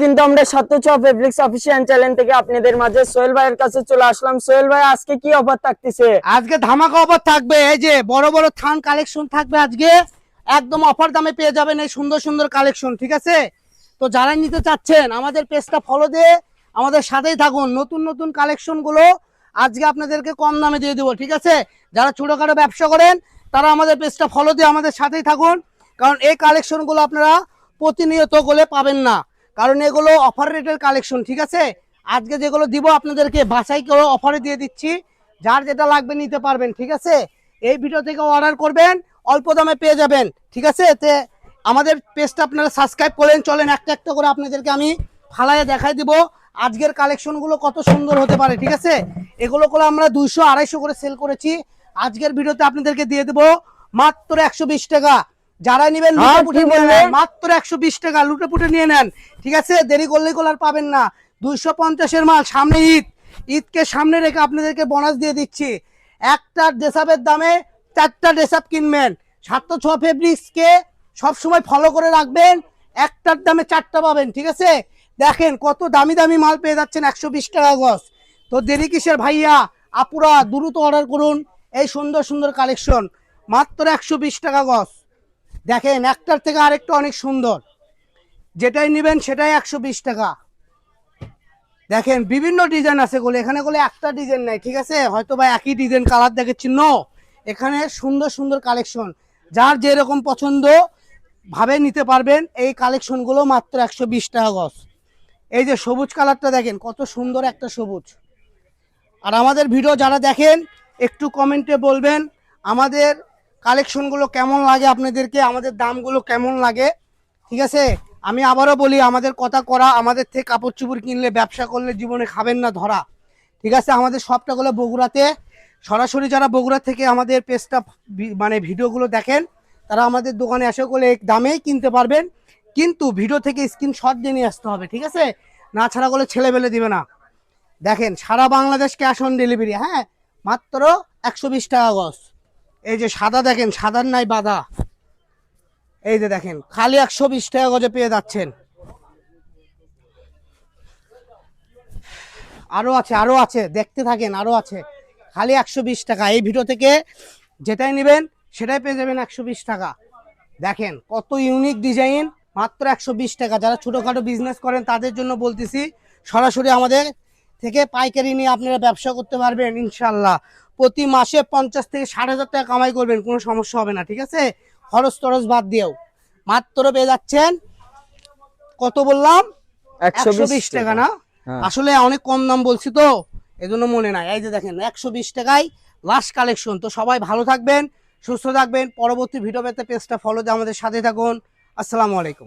কিন্তু আমরা সত্যচ fabrics official channel থেকে আপনাদের মাঝে সোহেল ভাইয়ের কাছে চলে আসলাম। সোহেল ভাই, আজকে কি অফার থাকতেছে? আজকে ধামাকা অফার থাকবে, এই যে বড় বড় থান কালেকশন থাকবে আজকে। একদম অফার দামে পেয়ে যাবেন এই সুন্দর সুন্দর কালেকশন ঠিক আছে? তো যারা নিতে চাচ্ছেন, আমাদের পেজটা ফলো দিয়ে আমাদের সাথেই থাকুন। নতুন নতুন কালেকশনগুলো আজকে আপনাদেরকে কম দামে দিয়ে দেবো, ঠিক আছে? যারা ছোটখাটো ব্যবসা করেন, তারা আমাদের পেজটা ফলো দিয়ে আমাদের সাথেই থাকুন। কারণ এই কালেকশনগুলো আপনারা প্রতিনিয়ত গলে পাবেন না। কারণ এগুলো অফার রেটের কালেকশন, ঠিক আছে? আজকে যেগুলো দিব আপনাদেরকে বাছাই করে অফারে দিয়ে দিচ্ছি। যার যেটা লাগবে নিতে পারবেন, ঠিক আছে? এই ভিডিও থেকে অর্ডার করবেন, অল্প দামে পেয়ে যাবেন, ঠিক আছে? তে আমাদের পেজটা আপনারা সাবস্ক্রাইব করেন চলেন একটা একটা করে আপনাদেরকে আমি ফালাইয়ে দেখাই দিব। আজকের কালেকশনগুলো কত সুন্দর হতে পারে, ঠিক আছে? এগুলো করে আমরা দুইশো আড়াইশো করে সেল করেছি। আজকের ভিডিওতে আপনাদেরকে দিয়ে দেবো মাত্র একশো বিশ টাকা। যারা নেবেন মাত্র একশো বিশ টাকা লুটে পুটে নিয়ে নেন। ঠিক আছে? দেরি করলে আর পাবেন না। দুইশো পঞ্চাশের মাল সামনে ঈদ। ঈদকে সামনে রেখে আপনাদেরকে বোনাস দিয়ে দিচ্ছি। একটা ড্রেসাপের দামে চারটা ড্রেসাপ কিনবেন। সাতশো ছ ফেব্রিক্সকে সবসময় ফলো করে রাখবেন। একটার দামে চারটা পাবেন ঠিক আছে? দেখেন কত দামি দামি মাল পেয়ে যাচ্ছেন একশো বিশ টাকা গজ। তো দেরি কিসের ভাইয়া? আপুরা দ্রুত অর্ডার করুন। এই সুন্দর সুন্দর কালেকশন মাত্র একশো বিশ টাকা গজ। দেখেন, একটার থেকে আরেকটা অনেক সুন্দর। যেটাই নেবেন সেটাই একশো বিশ টাকা। দেখেন, বিভিন্ন ডিজাইন আছে গোলে এখানে গোলে একটা ডিজাইন নাই, ঠিক আছে? হয়তো বা একই ডিজাইন কালার দেখাচ্ছি নো এখানে সুন্দর সুন্দর কালেকশন। যার যেরকম পছন্দ ভাবে নিতে পারবেন, এই কালেকশনগুলো মাত্র একশো বিশ টাকা গজ। এই যে সবুজ কালারটা দেখেন, কত সুন্দর একটা সবুজ। আর আমাদের ভিডিও যারা দেখেন, একটু কমেন্টে বলবেন, আমাদের কালেকশনগুলো কেমন লাগে আপনাদেরকে? আমাদের দামগুলো কেমন লাগে? ঠিক আছে? আমি আবারও বলি, আমাদের কথা করা, আমাদের থেকে কাপড় চুপড় কিনলে, ব্যবসা করলে জীবনে খাবেন না ধরা। ঠিক আছে? আমাদের সবটা গুলো বগুড়াতে। সরাসরি যারা বগুড়া থেকে আমাদের পেজটা মানে ভিডিওগুলো দেখেন, তারা আমাদের দোকানে এসে করলে দামেই কিনতে পারবেন। কিন্তু ভিডিও থেকে স্ক্রিনশট দিয়ে নিয়ে আসতে হবে, ঠিক আছে? না ছাড়া করলে ছেলে বেলে দিবে না। দেখেন, সারা বাংলাদেশ ক্যাশ অন ডেলিভারি হ্যাঁ? মাত্র একশো বিশ টাকা গজ। এই যে সাদা দেখেন, সাদার নাই বাদা এই যে দেখেন, খালি একশো বিশ টাকা গজে পেয়ে যাচ্ছেন। আরও আছে আরও আছে, দেখতে থাকেন, আরও আছে। খালি একশো বিশ টাকা। এই ভিডিও থেকে যেটাই নেবেন, সেটাই পেয়ে যাবেন একশো বিশ টাকা। দেখেন, কত ইউনিক ডিজাইন মাত্র একশো বিশ টাকা। যারা ছোটোখাটো বিজনেস করেন, তাদের জন্য বলতেছি, সরাসরি আমাদের থেকে পাইকারি নিয়ে আপনারা ব্যবসা করতে পারবেন, ইনশাল্লাহ। প্রতি মাসে পঞ্চাশ থেকে ষাট হাজার টাকা কামাই করবেন কোনো সমস্যা হবে না ঠিক আছে? খরচ টরচ বাদ দিয়েও। মাত্র পেয়ে যাচ্ছেন কত বললাম? একশো বিশ টাকা না? হ্যাঁ। আসলে অনেক কম দাম বলছি তো এজন্য মনে নাই। এই যে দেখেন একশো বিশ টাকায় লাস্ট কালেকশন তো সবাই ভালো থাকবেন সুস্থ থাকবেন। পরবর্তী ভিডিও পেতে পেজটা ফলো দিয়ে আমাদের সাথে থাকুন। আসসালামু আলাইকুম।